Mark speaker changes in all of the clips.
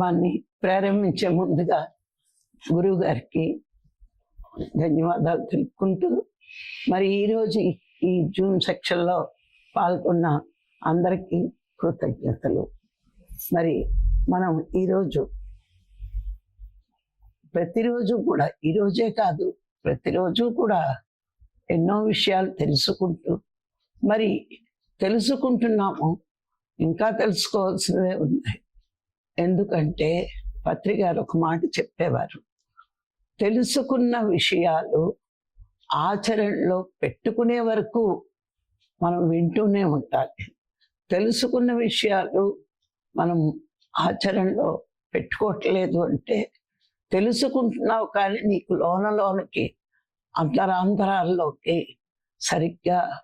Speaker 1: కార్యక్రమాన్ని ప్రారంభించే ముందుగా గురువు గారికి ధన్యవాదాలు తెలుపుకుంటూ మరి ఈరోజు ఈ జూన్ సెక్షన్లో పాల్గొన్న అందరికీ కృతజ్ఞతలు. మరి మనం ఈరోజు ప్రతిరోజు కూడా ఈరోజే కాదు ప్రతిరోజు కూడా ఎన్నో విషయాలు తెలుసుకుంటూ మరి తెలుసుకుంటున్నాము ఇంకా తెలుసుకోవాల్సినవే ఉన్నాయి. ఎందుకంటే పత్రి గారు ఒక మాట చెప్పేవారు. తెలుసుకున్న విషయాలు ఆచరణలో పెట్టుకునే వరకు మనం వింటూనే ఉండాలి. తెలుసుకున్న విషయాలు మనం ఆచరణలో పెట్టుకోవట్లేదు అంటే తెలుసుకుంటున్నావు కానీ నీకు లోన లోనకి అంతరాంతరాల్లోకి సరిగ్గా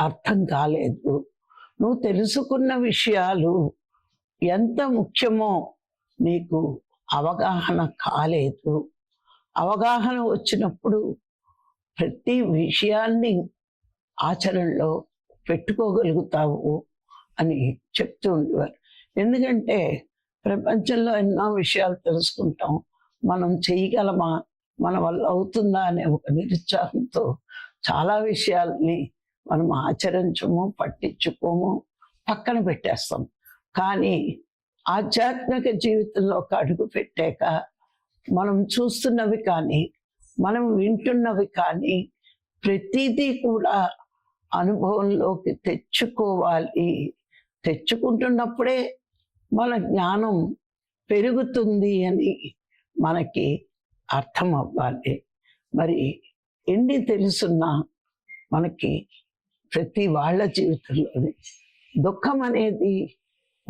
Speaker 1: అర్థం కాలేదు. నువ్వు తెలుసుకున్న విషయాలు ఎంత ముఖ్యమో నీకు అవగాహన కాలేదు. అవగాహన వచ్చినప్పుడు ప్రతి విషయాన్ని ఆచరణలో పెట్టుకోగలుగుతావు అని చెప్తూ ఉండేవారు. ఎందుకంటే ప్రపంచంలో ఎన్నో విషయాలు తెలుసుకుంటాం. మనం చేయగలమా? మన వల్ల అవుతుందా? అనే ఒక నిరుత్సాహంతో చాలా విషయాల్ని మనం ఆచరించము పట్టించుకోము పక్కన పెట్టేస్తాం. కానీ ఆధ్యాత్మిక జీవితంలో ఒక అడుగు పెట్టాక మనం చూస్తున్నవి కానీ మనం వింటున్నవి కానీ ప్రతిదీ కూడా అనుభవంలోకి తెచ్చుకోవాలి. తెచ్చుకుంటున్నప్పుడే మన జ్ఞానం పెరుగుతుంది అని మనకి అర్థం అవ్వాలి. మరి ఎన్ని తెలుసున్నా మనకి ప్రతి వాళ్ళ జీవితంలోనే దుఃఖం అనేది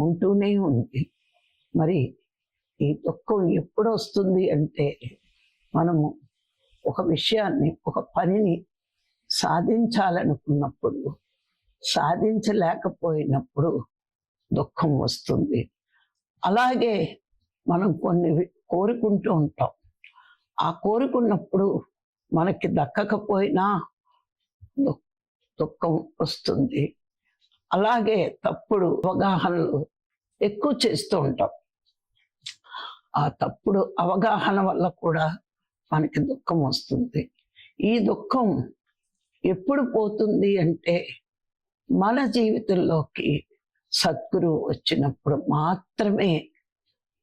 Speaker 1: ఉంటూనే ఉంది. మరి ఈ దుఃఖం ఎప్పుడు వస్తుంది అంటే మనము ఒక విషయాన్ని ఒక పనిని సాధించాలనుకున్నప్పుడు సాధించలేకపోయినప్పుడు దుఃఖం వస్తుంది. అలాగే మనం కొన్ని కోరుకుంటూ ఉంటాం. ఆ కోరుకున్నప్పుడు మనకి దక్కకపోయినా దు- దుఃఖం వస్తుంది. అలాగే తప్పుడు అవగాహనలు ఎక్కువ చేస్తూ ఉంటాం. ఆ తప్పుడు అవగాహన వల్ల కూడా మనకి దుఃఖం వస్తుంది. ఈ దుఃఖం ఎప్పుడు పోతుంది అంటే మన జీవితంలోకి సద్గురువు వచ్చినప్పుడు మాత్రమే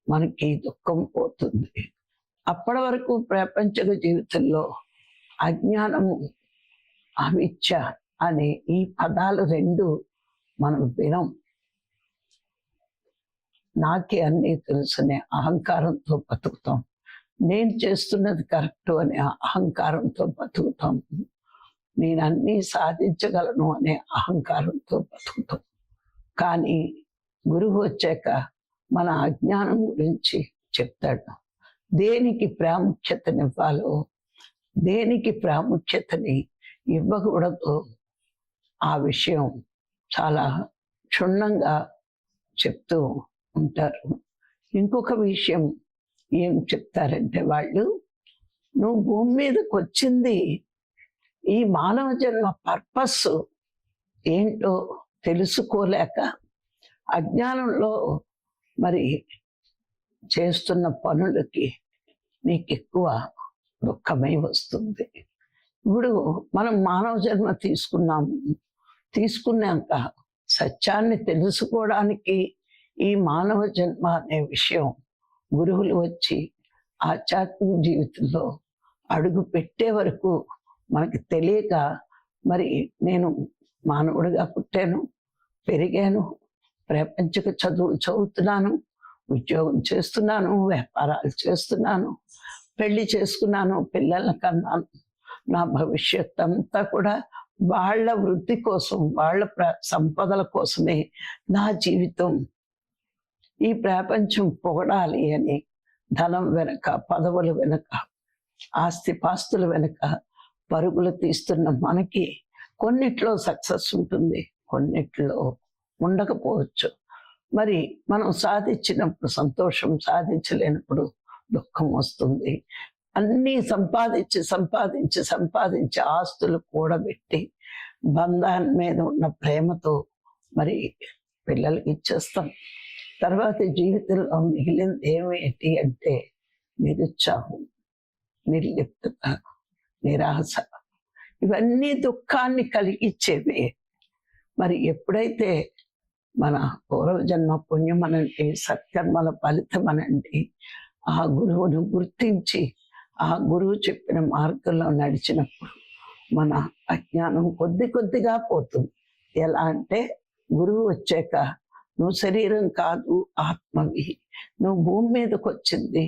Speaker 1: మనకి దుఃఖం పోతుంది. అప్పటి వరకు ప్రపంచక జీవితంలో అజ్ఞానము అవిచ్చ అనే ఈ పదాలు రెండు మనం వినం. నాకే అన్నీ తెలుసునే అహంకారంతో బతుకుతాం. నేను చేస్తున్నది కరెక్ట్ అనే అహంకారంతో బతుకుతాం. నేను అన్నీ సాధించగలను అనే అహంకారంతో బతుకుతాం. కానీ గురువు వచ్చాక మన అజ్ఞానం గురించి చెప్తాడు. దేనికి ప్రాముఖ్యతనివ్వాలో దేనికి ప్రాముఖ్యతని ఇవ్వకూడదు ఆ విషయం చాలా క్షుణ్ణంగా చెప్తూ ఉంటారు. ఇంకొక విషయం ఏం చెప్తారంటే వాళ్ళు నువ్వు భూమి మీదకి వచ్చింది ఈ మానవ జన్మ పర్పస్ ఏంటో తెలుసుకోలేక అజ్ఞానంలో మరి చేస్తున్న పనులకి నీకు ఎక్కువ దుఃఖమై వస్తుంది. ఇప్పుడు మనం మానవ జన్మ తీసుకున్నాము. తీసుకున్నాక సత్యాన్ని తెలుసుకోవడానికి ఈ మానవ జన్మ అనే విషయం గురువులు వచ్చి ఆధ్యాత్మిక జీవితంలో అడుగు పెట్టే వరకు మనకి తెలియక మరి నేను మానవుడిగా పుట్టాను పెరిగాను ప్రపంచక చదువులు చదువుతున్నాను ఉద్యోగం చేస్తున్నాను వ్యాపారాలు చేస్తున్నాను పెళ్ళి చేసుకున్నాను పిల్లల కన్నాను నా భవిష్యత్ అంతా కూడా వాళ్ళ వృద్ధి కోసం వాళ్ళ సంపదల కోసమే నా జీవితం. ఈ ప్రపంచం పొగడాలి అని ధనం వెనక పదవుల వెనక ఆస్తి పాస్తుల వెనక పరుగులు తీస్తున్న మనకి కొన్నిట్లో సక్సెస్ ఉంటుంది కొన్నిట్లో ఉండకపోవచ్చు. మరి మనం సాధించినప్పుడు సంతోషం సాధించలేనప్పుడు దుఃఖం వస్తుంది. అన్నీ సంపాదించి సంపాదించి సంపాదించి ఆస్తులు కూడబెట్టి బంధాన్ని మీద ఉన్న ప్రేమతో మరి పిల్లలకి ఇచ్చేస్తాం. తర్వాత జీవితంలో మిగిలింది ఏమిటి అంటే నిరుత్సాహం నిర్లిప్తత నిరాశ. ఇవన్నీ దుఃఖాన్ని కలిగించేవి మరి ఎప్పుడైతే మన పూర్వజన్మ పుణ్యం అనండి సత్కర్మల ఫలితం అనండి ఆ గురువును గుర్తించి ఆ గురువు చెప్పిన మార్గంలో నడిచినప్పుడు మన అజ్ఞానం కొద్ది కొద్దిగా పోతుంది. ఎలా అంటే గురువు వచ్చాక నువ్వు శరీరం కాదు ఆత్మవి. నువ్వు భూమి మీదకి వచ్చింది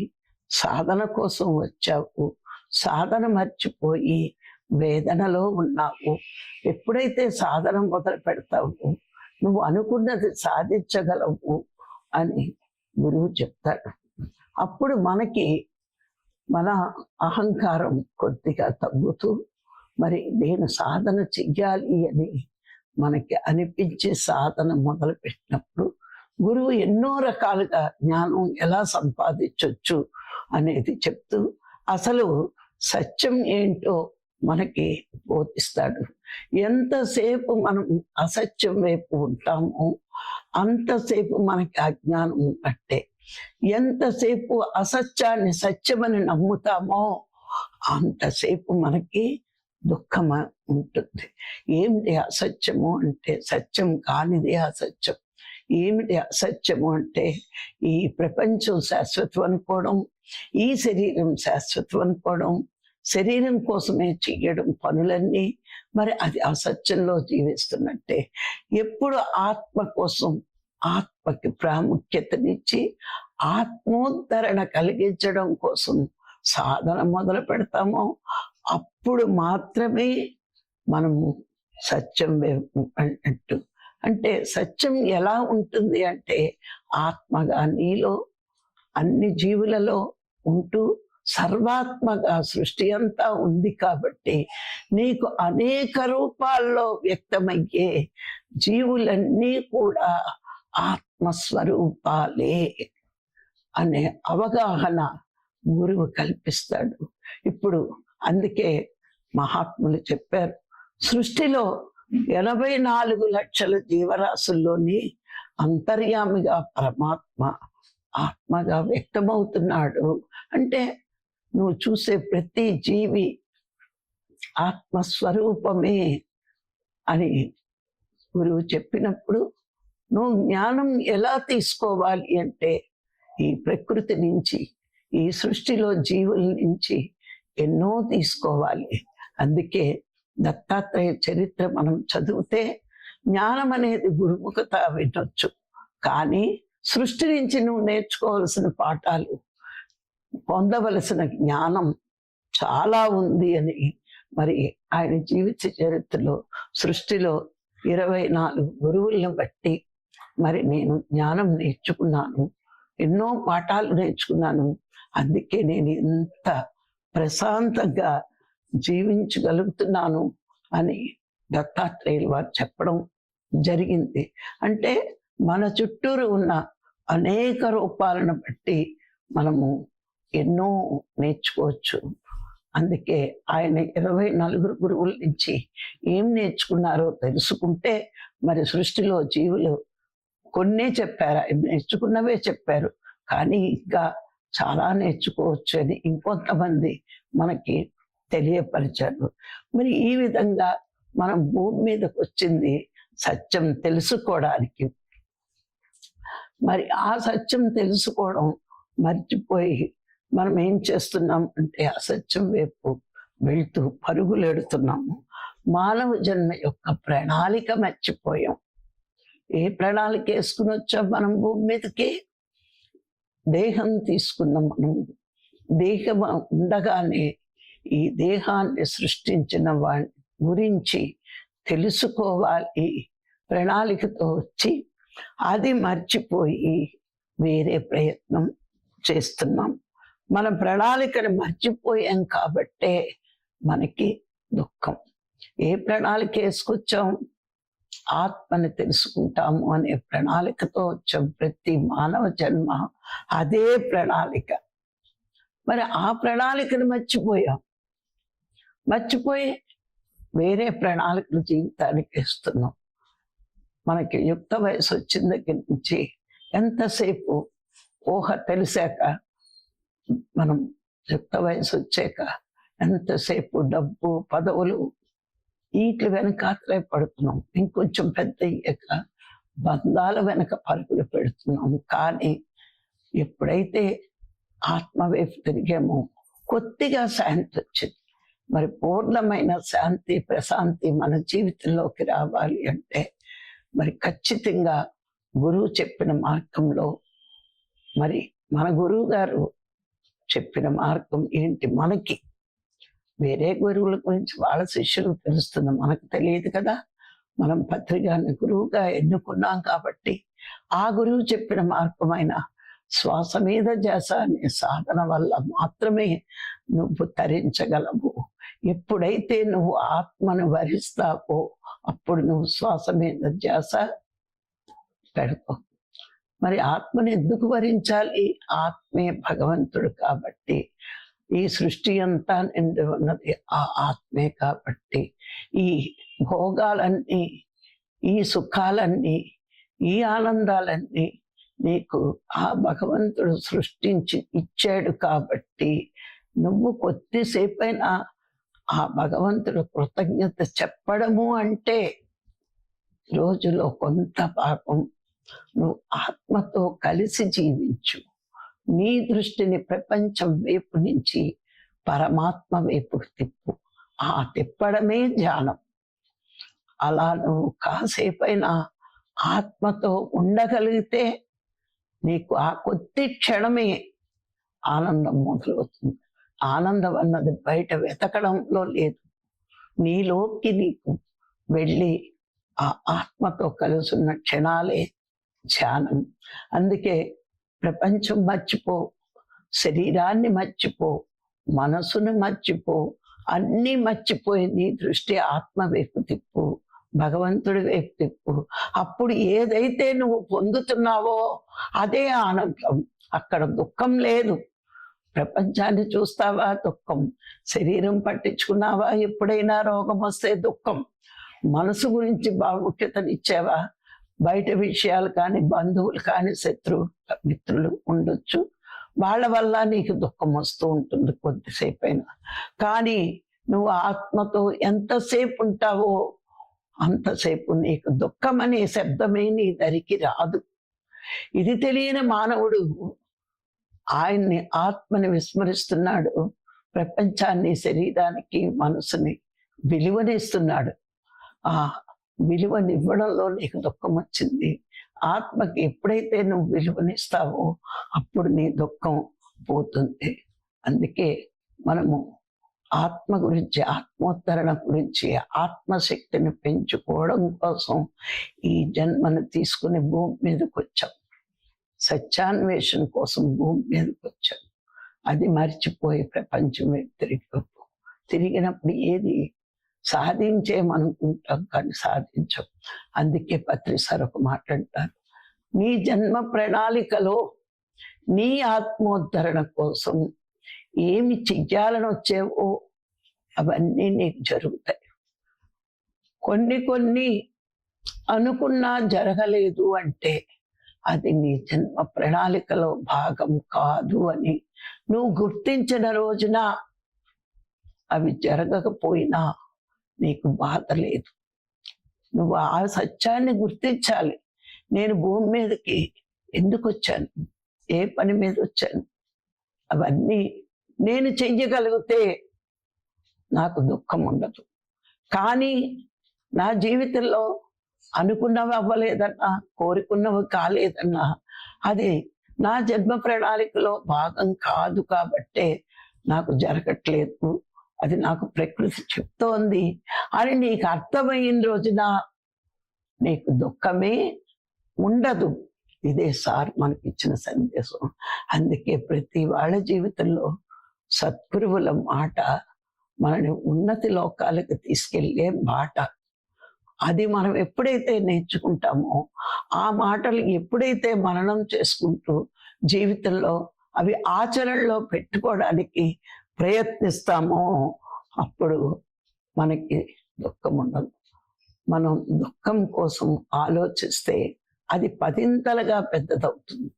Speaker 1: సాధన కోసం వచ్చావు సాధన మర్చిపోయి వేదనలో ఉన్నావు. ఎప్పుడైతే సాధన మొదలు పెడతావు నువ్వు అనుకున్నది సాధించగలవు అని గురువు చెప్తాడు. అప్పుడు మనకి మన అహంకారం కొద్దిగా తగ్గుతూ మరి నేను సాధన చెయ్యాలి అని మనకి అనిపించే సాధన మొదలు పెట్టినప్పుడు గురువు ఎన్నో రకాలుగా జ్ఞానం ఎలా సంపాదించవచ్చు అనేది చెప్తూ అసలు సత్యం ఏంటో మనకి బోధిస్తాడు. ఎంతసేపు మనం అసత్యం వైపు ఉంటామో అంతసేపు మనకి అజ్ఞానం అంటే ఎంతసేపు అసత్యాన్ని సత్యమని నమ్ముతామో అంతసేపు మనకి దుఃఖం ఉంటుంది. ఏమిటి అసత్యము అంటే సత్యం కానిది అసత్యం. ఏమిటి అసత్యము అంటే ఈ ప్రపంచం శాశ్వతం అనుకోవడం ఈ శరీరం శాశ్వతం అనుకోవడం శరీరం కోసమే చెయ్యడం పనులన్నీ మరి అది అసత్యంలో జీవిస్తున్నట్టే. ఎప్పుడు ఆత్మ కోసం ఆత్మకి ప్రాముఖ్యతనిచ్చి ఆత్మోద్ధరణ కలిగించడం కోసం సాధన మొదలు పెడతామో అప్పుడు మాత్రమే మనము సత్యం వైపు అన్నట్టు. అంటే సత్యం ఎలా ఉంటుంది అంటే ఆత్మగా నీలో అన్ని జీవులలో ఉంటూ సర్వాత్మగా సృష్టి అంతా ఉంది కాబట్టి నీకు అనేక రూపాల్లో వ్యక్తమయ్యే జీవులన్నీ కూడా ఆత్మస్వరూపాలే అనే అవగాహన గురువు కల్పిస్తాడు. ఇప్పుడు అందుకే మహాత్ములు చెప్పారు సృష్టిలో ఎనభై నాలుగు లక్షల జీవరాశుల్లోని అంతర్యామిగా పరమాత్మ ఆత్మగా వ్యక్తమవుతున్నాడు. అంటే నువ్వు చూసే ప్రతి జీవి ఆత్మస్వరూపమే అని గురువు చెప్పినప్పుడు నువ్వు జ్ఞానం ఎలా తీసుకోవాలి అంటే ఈ ప్రకృతి నుంచి ఈ సృష్టిలో జీవుల నుంచి ఎన్నో తీసుకోవాలి. అందుకే దత్తాత్రేయ చరిత్ర మనం చదివితే జ్ఞానం అనేది గురుముఖత వినొచ్చు. కానీ సృష్టి నుంచి నువ్వు నేర్చుకోవలసిన పాఠాలు పొందవలసిన జ్ఞానం చాలా ఉంది అని మరి ఆయన జీవిత చరిత్రలో సృష్టిలో ఇరవై నాలుగు గురువులను బట్టి మరి నేను జ్ఞానం నేర్చుకున్నాను. ఎన్నో పాఠాలు నేర్చుకున్నాను. అందుకే నేను ఇంత ప్రశాంతంగా జీవించగలుగుతున్నాను అని దత్తాత్రేయులు వారు చెప్పడం జరిగింది. అంటే మన చుట్టూరు ఉన్న అనేక రూపాలను బట్టి మనము ఎన్నో నేర్చుకోవచ్చు. అందుకే ఆయన ఇరవై నలుగురు గురువుల నుంచి ఏం నేర్చుకున్నారో తెలుసుకుంటే మరి సృష్టిలో జీవులు కొన్నే చెప్పారు. నేర్చుకున్నవే చెప్పారు. కానీ ఇంకా చాలా నేర్చుకోవచ్చు అని ఇంకొంతమంది మనకి తెలియపరిచారు. మరి ఈ విధంగా మనం భూమి మీదకి వచ్చింది సత్యం తెలుసుకోవడానికి. మరి ఆ సత్యం తెలుసుకోవడం మర్చిపోయి మనం ఏం చేస్తున్నాం అంటే అసత్యం వైపు వెళ్తూ పరుగులెడుతున్నాము. మానవ జన్మ యొక్క ప్రణాళిక మర్చిపోయాం. ఏ ప్రణాళిక వేసుకుని వచ్చాం మనం భూమి మీదకి? దేహం తీసుకున్నాం మనం. దేహం ఉండగానే ఈ దేహాన్ని సృష్టించిన వాడి గురించి తెలుసుకోవాలి. ప్రణాళికతో వచ్చి అది మర్చిపోయి వేరే ప్రయత్నం చేస్తున్నాం. మన ప్రణాళికను మర్చిపోయాం కాబట్టే మనకి దుఃఖం. ఏ ప్రణాళిక వేసుకొచ్చాం? ఆత్మని తెలుసుకుంటాము అనే ప్రణాళికతో వచ్చే. ప్రతి మానవ జన్మ అదే ప్రణాళిక. మరి ఆ ప్రణాళికను మర్చిపోయాం. మర్చిపోయి వేరే ప్రణాళికలు జీవితానికి ఇస్తున్నాం మనకి యుక్త వయసు వచ్చిన దగ్గర నుంచి ఎంతసేపు ఊహ తెలిసాక మనం యుక్త వయసు వచ్చాక ఎంతసేపు డబ్బు పదవులు వీటి వెనక పడుతున్నాం. ఇంకొంచెం పెద్ద అయ్యాక బంధాల వెనక పరుగులు పెడుతున్నాం. కానీ ఎప్పుడైతే ఆత్మవైపు తిరిగామో కొద్దిగా శాంతి వచ్చింది. మరి పూర్ణమైన శాంతి ప్రశాంతి మన జీవితంలోకి రావాలి అంటే మరి ఖచ్చితంగా గురువు చెప్పిన మార్గంలో మరి మన గురువు గారు చెప్పిన మార్గం ఏంటి? మనకి వేరే గురువుల గురించి వాళ్ళ శిష్యులకు తెలుస్తుంది. మనకు తెలియదు కదా. మనం పత్రికాన్ని గురువుగా ఎన్నుకున్నాం కాబట్టి ఆ గురువు చెప్పిన మార్గమైన శ్వాస మీద చేస అనే సాధన వల్ల మాత్రమే నువ్వు తరించగలవు. ఎప్పుడైతే నువ్వు ఆత్మను వరిస్తావో అప్పుడు నువ్వు శ్వాస మీద ధ్యాస పెడతావు. మరి ఆత్మను ఎందుకు వరించాలి? ఆత్మే భగవంతుడు కాబట్టి ఈ సృష్టి అంతా నిండి ఉన్నది ఆ ఆత్మే కాబట్టి. ఈ భోగాలన్నీ ఈ సుఖాలన్నీ ఈ ఆనందాలన్నీ నీకు ఆ భగవంతుడు సృష్టించి ఇచ్చాడు కాబట్టి నువ్వు కొద్దిసేపైనా ఆ భగవంతుడు కృతజ్ఞత చెప్పడము అంటే రోజులో కొంత పాపం నువ్వు ఆత్మతో కలిసి జీవించు. నీ దృష్టిని ప్రపంచం వైపు నుంచి పరమాత్మ వైపు తిప్పు. ఆ తిప్పడమే ధ్యానం అలా నువ్వు కాసేపైనా ఆత్మతో ఉండగలిగితే నీకు ఆ కొద్ది క్షణమే ఆనందం మొదలవుతుంది. ఆనందం అన్నది బయట వెతకడంలో లేదు. నీలోకి నీకు వెళ్ళి ఆ ఆత్మతో కలుసున్న క్షణాలే ధ్యానం. అందుకే ప్రపంచం మర్చిపో శరీరాన్ని మర్చిపో మనసును మర్చిపో అన్నీ మర్చిపోయి నీ దృష్టి ఆత్మ వైపు తిప్పు భగవంతుడి వైపు తిప్పు. అప్పుడు ఏదైతే నువ్వు పొందుతున్నావో అదే ఆనందం అక్కడ దుఃఖం లేదు. ప్రపంచాన్ని చూస్తావా? దుఃఖం. శరీరం పట్టించుకున్నావా? ఎప్పుడైనా రోగం వస్తే దుఃఖం. మనసు గురించి ప్రాముఖ్యతనిచ్చావా? బయట విషయాలు కానీ బంధువులు కానీ శత్రువు మిత్రులు ఉండొచ్చు. వాళ్ళ వల్ల నీకు దుఃఖం వస్తూ ఉంటుంది కొద్దిసేపు అయినా కానీ నువ్వు ఆత్మతో ఎంతసేపు ఉంటావో అంతసేపు నీకు దుఃఖం అనే శబ్దమే నీ దరికి రాదు. ఇది తెలియని మానవుడు ఆయన్ని ఆత్మని విస్మరిస్తున్నాడు. ప్రపంచాన్ని శరీరానికి మనసుని విలువనిస్తున్నాడు. ఆ విలువనివ్వడంలో నీకు దుఃఖం వచ్చింది ఆత్మకి ఎప్పుడైతే నువ్వు విలువనిస్తావో అప్పుడు నీ దుఃఖం పోతుంది. అందుకే మనము ఆత్మ గురించి ఆత్మోత్తరణ గురించి ఆత్మశక్తిని పెంచుకోవడం కోసం ఈ జన్మను తీసుకుని భూమి మీదకి వచ్చాం సత్యాన్వేషణ కోసం భూమి మీదకి వచ్చాం అది మర్చిపోయి ప్రపంచం తిరిగి తిరిగినప్పుడు ఏది సాధించేమనుకుంటాం కానీ సాధించం. అందుకే పత్రి సరకు మాట్లాడతారు నీ జన్మ ప్రణాళికలో నీ ఆత్మోద్ధరణ కోసం ఏమి చెయ్యాలని వచ్చేవో అవన్నీ నీకు జరుగుతాయి. కొన్ని కొన్ని అనుకున్నా జరగలేదు అంటే అది నీ జన్మ ప్రణాళికలో భాగం కాదు అని నువ్వు గుర్తించిన రోజున అవి జరగకపోయినా నీకు బాధ లేదు. నువ్వు ఆ సత్యాన్ని గుర్తించాలి. నేను భూమి మీదకి ఎందుకు వచ్చాను? ఏ పని మీద వచ్చాను? అవన్నీ నేను చెయ్యగలిగితే నాకు దుఃఖం ఉండదు. కానీ నా జీవితంలో అనుకున్నవి అవ్వలేదన్నా కోరుకున్నవి కాలేదన్నా అది నా జన్మ ప్రణాళికలో భాగం కాదు కాబట్టే నాకు జరగట్లేదు. అది నాకు ప్రకృతి చెప్తోంది. అని నీకు అర్థమైన రోజున నీకు దుఃఖమే ఉండదు. ఇదే సార్ మనకి ఇచ్చిన సందేశం. అందుకే ప్రతి వాళ్ళ జీవితంలో సద్గురువుల మాట మనని ఉన్నతి లోకాలకు తీసుకెళ్ళే మాట. అది మనం ఎప్పుడైతే నేర్చుకుంటామో ఆ మాటలు ఎప్పుడైతే మననం చేసుకుంటూ జీవితంలో అవి ఆచరణలో పెట్టుకోవడానికి ప్రయత్నిస్తామో అప్పుడు మనకి దుఃఖం ఉండదు. మనం దుఃఖం కోసం ఆలోచిస్తే అది పదింతలుగా పెద్దదవుతుంది.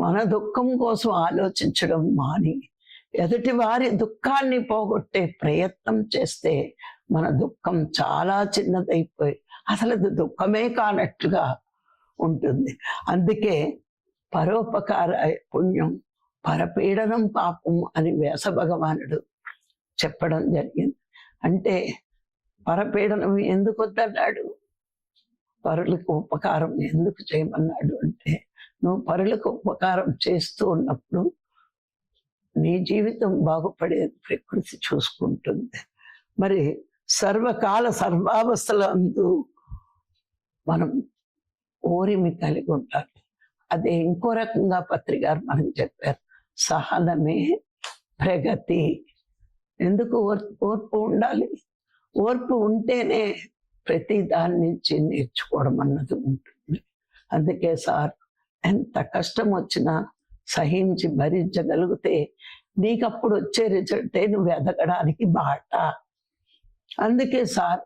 Speaker 1: మన దుఃఖం కోసం ఆలోచించడం మాని ఎదుటి వారి దుఃఖాన్ని పోగొట్టే ప్రయత్నం చేస్తే మన దుఃఖం చాలా చిన్నదైపోయి అసలు అది దుఃఖమే కానట్లుగా ఉంటుంది. అందుకే పరోపకార పుణ్యం పరపీడనం పాపం అని వ్యాస భగవానుడు చెప్పడం జరిగింది. అంటే పరపీడనం ఎందుకు వద్దన్నాడు? పరులకు ఉపకారం ఎందుకు చేయమన్నాడు అంటే నువ్వు పరులకు ఉపకారం చేస్తూ ఉన్నప్పుడు నీ జీవితం బాగుపడేది ప్రకృతి చూసుకుంటుంది. మరి సర్వకాల సర్వావస్థల అందు మనం ఓరిమి కలిగి ఉండాలి. అదే ఇంకో రకంగా పత్రికారు మనకు చెప్పారు. సహనమే ప్రగతి. ఎందుకు ఓర్పు ఓర్పు ఉండాలి? ఓర్పు ఉంటేనే ప్రతి దాని నుంచి నేర్చుకోవడం అన్నది ఉంటుంది. అందుకే సార్ ఎంత కష్టం వచ్చినా సహించి భరించగలిగితే నీకు అప్పుడు వచ్చే రిజల్టే నువ్వు ఎదగడానికి బాట. అందుకే సార్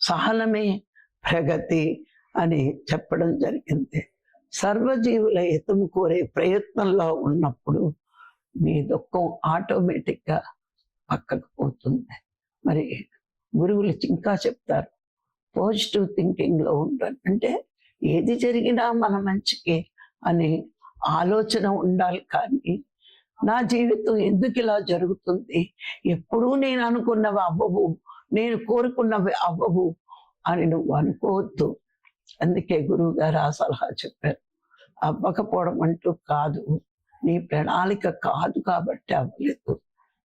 Speaker 1: సహనమే ప్రగతి అని చెప్పడం జరిగింది. సర్వజీవుల హితం కోరే ప్రయత్నంలో ఉన్నప్పుడు మీ దుఃఖం ఆటోమేటిక్గా పక్కకు పోతుంది. మరి గురువులు ఇంకా చెప్తారు పాజిటివ్ థింకింగ్లో ఉండాలి అంటే ఏది జరిగినా మన మంచికి అనే ఆలోచన ఉండాలి కానీ నా జీవితం ఎందుకు ఇలా జరుగుతుంది? ఎప్పుడూ నేను అనుకున్నవి అవ్వవు నేను కోరుకున్నవి అవ్వవు అని నువ్వు అనుకోవద్దు. అందుకే గురువు గారు ఆ సలహా చెప్పారు. అవ్వకపోవడం అంటూ కాదు. నీ ప్రణాళిక కాదు కాబట్టి అవ్వలేదు.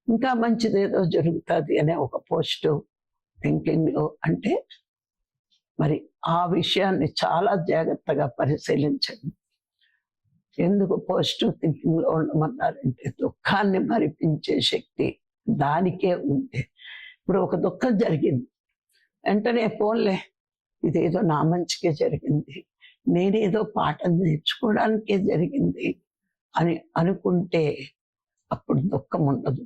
Speaker 1: ఇంకా మంచిదేదో జరుగుతుంది అనే ఒక పాజిటివ్ థింకింగ్లో అంటే మరి ఆ విషయాన్ని చాలా జాగ్రత్తగా పరిశీలించండి. ఎందుకు పాజిటివ్ థింకింగ్లో ఉండమన్నారంటే దుఃఖాన్ని మరిపించే శక్తి దానికే ఉంది ఇప్పుడు ఒక దుఃఖం జరిగింది. వెంటనే పోన్లే ఇదేదో నా మంచికే జరిగింది. నేనేదో పాఠం నేర్చుకోవడానికే జరిగింది. అని అనుకుంటే అప్పుడు దుఃఖం ఉండదు.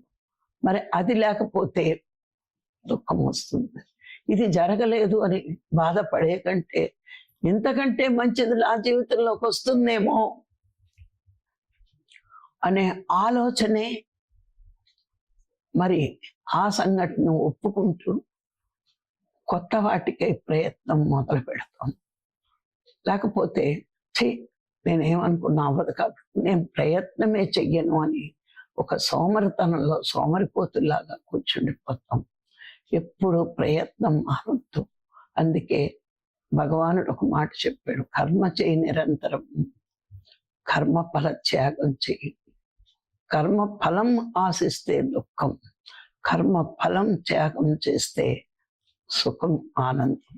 Speaker 1: మరి అది లేకపోతే దుఃఖం వస్తుంది. ఇది జరగలేదు అని బాధపడే కంటే ఇంతకంటే మంచిది నా జీవితంలోకి వస్తుందేమో అనే ఆలోచనే మరి ఆ సంఘటన ఒప్పుకుంటూ కొత్త వాటికై ప్రయత్నం మొదలు పెడతాం లేకపోతే ఛీ నేనేమనుకున్నా అవ్వదు కాబట్టి నేను ప్రయత్నమే చెయ్యను అని ఒక సోమరితనంలో సోమరిపోతులాగా కూర్చుండిపోతాం ఎప్పుడు ప్రయత్నం మానొద్దు అందుకే భగవానుడు ఒక మాట చెప్పాడు కర్మ చేయి నిరంతరం. కర్మ ఫల త్యాగం చేయి కర్మ ఫలం ఆశిస్తే దుఃఖం. కర్మ ఫలం త్యాగం చేస్తే సుఖం ఆనందం.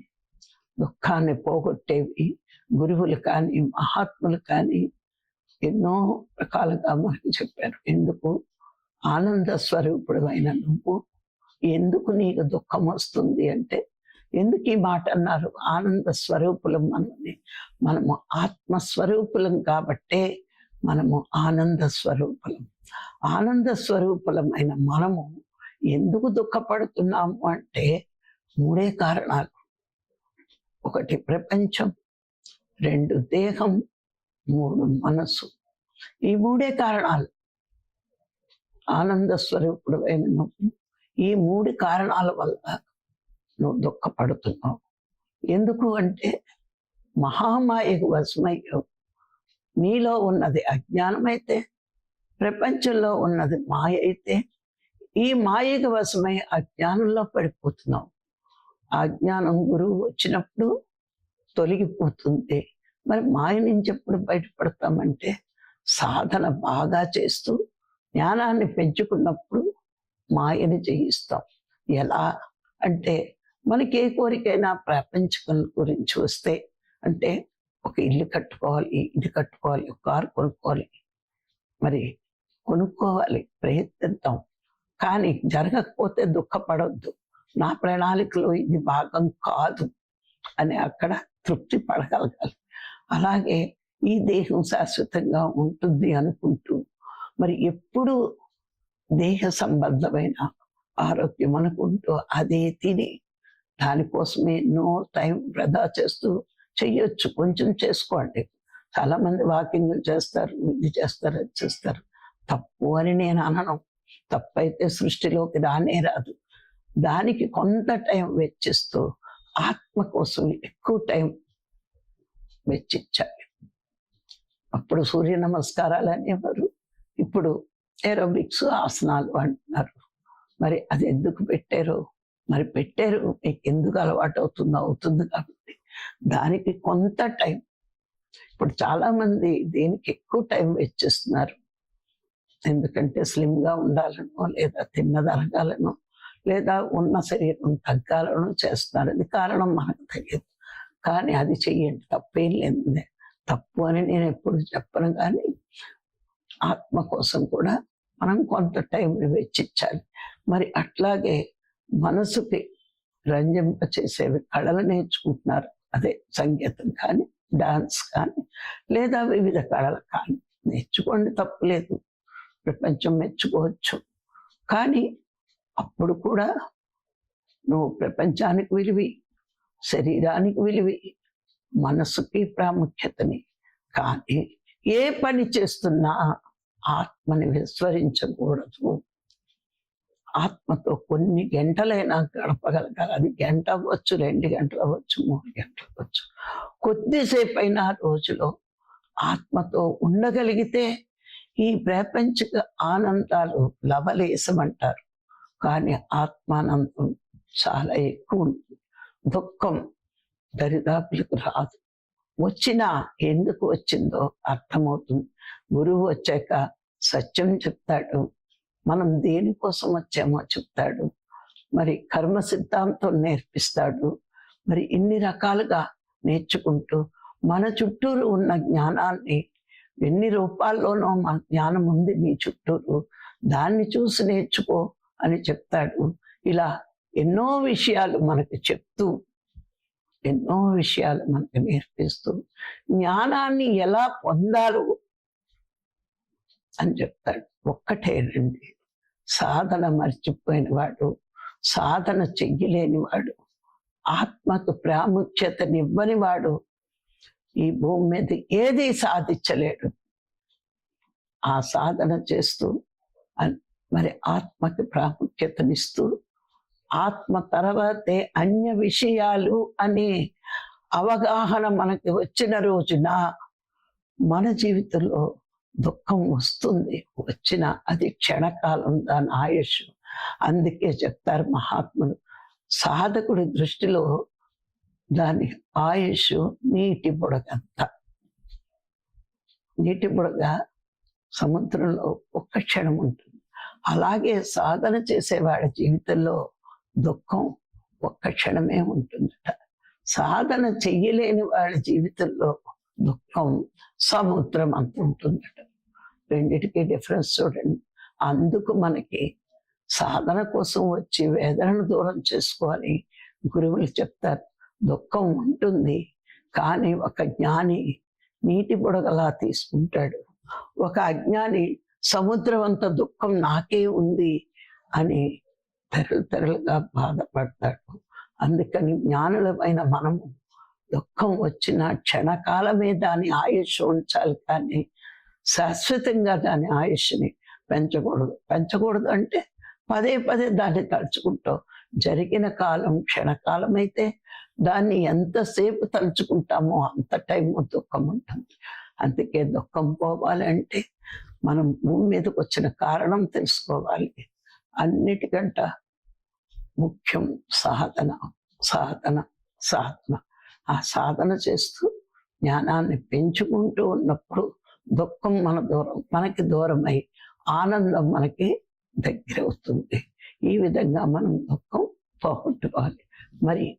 Speaker 1: దుఃఖాన్ని పోగొట్టేవి గురువులు కానీ మహాత్ములు కానీ ఎన్నో రకాలుగా మనకి చెప్పారు. ఎందుకు? ఆనంద స్వరూపుడు అయిన నువ్వు. ఎందుకు నీకు దుఃఖం వస్తుంది అంటే ఎందుకు ఈ మాట అన్నారు? ఆనంద స్వరూపులం మనల్ని మనము ఆత్మస్వరూపులం కాబట్టే మనము ఆనంద స్వరూపులం. ఆనంద స్వరూపులమైన మనము ఎందుకు దుఃఖపడుతున్నాము అంటే మూడే కారణాలు. ఒకటి ప్రపంచం. రెండు దేహం మూడు మనస్సు. ఈ మూడే కారణాలు. ఆనంద స్వరూపుడు అయిన నువ్వు ఈ మూడు కారణాల వల్ల నువ్వు దుఃఖపడుతున్నావు. ఎందుకు అంటే మహామాయకు వశమయ్యావు. నీలో ఉన్నది అజ్ఞానమైతే ప్రపంచంలో ఉన్నది మాయ అయితే ఈ మాయకు వశమై అజ్ఞానంలో పడిపోతున్నావు. ఆ జ్ఞానం గురువు వచ్చినప్పుడు తొలగిపోతుంది. మరి మాయ నుంచి ఎప్పుడు బయటపడతామంటే సాధన బాగా చేస్తూ జ్ఞానాన్ని పెంచుకున్నప్పుడు మాయని జయిస్తాం. ఎలా అంటే మనకి ఏ కోరికైనా ప్రపంచం గురించి వస్తే అంటే ఒక ఇల్లు కట్టుకోవాలి ఇది కట్టుకోవాలి ఒక కారు కొనుక్కోవాలి. మరి కొనుక్కోవాలి ప్రయత్నిద్దాం. కానీ జరగకపోతే దుఃఖపడవద్దు నా ప్రణాళికలో ఇది భాగం కాదు అని అక్కడ తృప్తి పడగలగాలి. అలాగే ఈ దేహం శాశ్వతంగా ఉంటుంది అనుకుంటూ మరి ఎప్పుడు దేహ సంబంధమైన ఆరోగ్యం అనుకుంటూ అదే తిని దానికోసమే ఎన్నో టైం వృధా చేస్తూ చెయ్యొచ్చు. కొంచెం చేసుకోండి. చాలా మంది వాకింగ్ చేస్తారు ఇది చేస్తారు అది చేస్తారు. తప్పు అని నేను అనను. తప్పైతే సృష్టిలోకి రానే రాదు. దానికి కొంత టైం వెచ్చిస్తూ ఆత్మ కోసం ఎక్కువ టైం వెచ్చించాలి. అప్పుడు సూర్య నమస్కారాలు అనేవారు. ఇప్పుడు ఏరోబిక్స్ ఆసనాలు అంటున్నారు. మరి అది ఎందుకు పెట్టారు? మరి పెట్టారు మీకు ఎందుకు అలవాటు అవుతుందో అవుతుంది కాబట్టి దానికి కొంత టైం. ఇప్పుడు చాలా మంది దీనికి ఎక్కువ టైం వెచ్చిస్తున్నారు. ఎందుకంటే స్లిమ్గా ఉండాలనో లేదా తిన్నదరగాలనో లేదా ఉన్న శరీరం తగ్గాలను చేస్తున్నారు అది కారణం మనకు తెలియదు. కానీ అది చెయ్యండి. తప్పేం లేదు. తప్పు అని నేను ఎప్పుడు చెప్పను. కానీ ఆత్మ కోసం కూడా మనం కొంత టైం వెచ్చించాలి. మరి అట్లాగే మనసుకి రంజింప చేసేవి కళలు నేర్చుకుంటున్నారు. అదే సంగీతం కానీ డాన్స్ కానీ లేదా వివిధ కళలు కానీ. నేర్చుకోండి తప్పులేదు ప్రపంచం మెచ్చుకోవచ్చు. కానీ అప్పుడు కూడా నువ్వు ప్రపంచానికి విలువి శరీరానికి విలువి మనసుకి ప్రాముఖ్యతని. కానీ ఏ పని చేస్తున్నా ఆత్మని విస్మరించకూడదు. ఆత్మతో కొన్ని గంటలైనా గడపగలగాలి. అది గంట అవ్వచ్చు రెండు గంటలు అవ్వచ్చు మూడు గంటలు అవ్వచ్చు. కొద్దిసేపు అయినా రోజులో ఆత్మతో ఉండగలిగితే ఈ ప్రాపంచిక ఆనందాలు లవలేసమంటారు కానీ ఆత్మానందం చాలా ఎక్కువ ఉంటుంది. దుఃఖం దరిదాపులకు రాదు. వచ్చినా ఎందుకు వచ్చిందో అర్థమవుతుంది. గురువు వచ్చాక సత్యం చెప్తాడు. మనం దేనికోసం వచ్చామో చెప్తాడు. మరి కర్మ సిద్ధాంతం నేర్పిస్తాడు. మరి ఇన్ని రకాలుగా నేర్చుకుంటూ మన చుట్టూరు ఉన్న జ్ఞానాన్ని ఎన్ని రూపాల్లోనో మన జ్ఞానం ఉంది నీ చుట్టూరు. దాన్ని చూసి నేర్చుకో. అని చెప్తాడు. ఇలా ఎన్నో విషయాలు మనకు చెప్తూ ఎన్నో విషయాలు మనకు నేర్పిస్తూ జ్ఞానాన్ని ఎలా పొందాలో అని చెప్తాడు. ఒక్కటే రండి సాధన మర్చిపోయిన వాడు సాధన చెయ్యలేని వాడు ఆత్మకు ప్రాముఖ్యతనివ్వని వాడు ఈ భూమి మీద ఏది సాధించలేడు. ఆ సాధన చేస్తూ మరి ఆత్మకి ప్రాముఖ్యతనిస్తూ ఆత్మ తర్వాతే అన్య విషయాలు అనే అవగాహన మనకి వచ్చిన రోజున మన జీవితంలో దుఃఖం వస్తుంది. వచ్చిన అది క్షణకాలం దాని ఆయుష్. అందుకే చెప్తారు మహాత్ములు సాధకుడి దృష్టిలో దాని ఆయుష్ నీటి బుడగంత. నీటి బుడగ సముద్రంలో ఒక్క క్షణం ఉంటుంది. అలాగే సాధన చేసేవాడి జీవితంలో దుఃఖం ఒక్క క్షణమే ఉంటుందట. సాధన చెయ్యలేని వాళ్ళ జీవితంలో దుఃఖం సముద్రం అంత ఉంటుందట. రెండిటికి డిఫరెన్స్ చూడండి. అందుకు మనకి సాధన కోసం వచ్చి వేదనను దూరం చేసుకోవాలి. గురువులు చెప్తారు దుఃఖం ఉంటుంది కానీ ఒక జ్ఞాని నీటి బుడగలా తీసుకుంటాడు. ఒక అజ్ఞాని సముద్రం అంత దుఃఖం నాకే ఉంది అని తెరలు తెరలుగా బాధపడతాడు అందుకని జ్ఞానులమైన మనము దుఃఖం వచ్చిన క్షణకాలమే దాని ఆయుష్ ఉంచాలి కానీ శాశ్వతంగా దాని ఆయుష్ని పెంచకూడదు. పెంచకూడదు అంటే పదే పదే దాన్ని తలుచుకుంటాం. జరిగిన కాలం క్షణకాలం అయితే దాన్ని ఎంతసేపు తలుచుకుంటామో అంత టైం దుఃఖం ఉంటుంది. అందుకే దుఃఖం పోవాలంటే మనం భూమి మీదకి వచ్చిన కారణం తెలుసుకోవాలి. అన్నిటికంట ముఖ్యం సాధన సాధన సాధన. ఆ సాధన చేస్తూ జ్ఞానాన్ని పెంచుకుంటూ ఉన్నప్పుడు దుఃఖం మన దూరం మనకి దూరమై ఆనందం మనకి దగ్గర అవుతుంది. ఈ విధంగా మనం దుఃఖం పోగొట్టుకోవాలి. మరి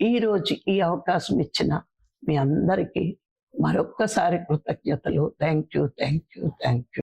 Speaker 1: ఈ ఈ అవకాశం ఇచ్చిన మీ అందరికీ మరొక్కసారి కృతజ్ఞతలు. Thank you thank you thank you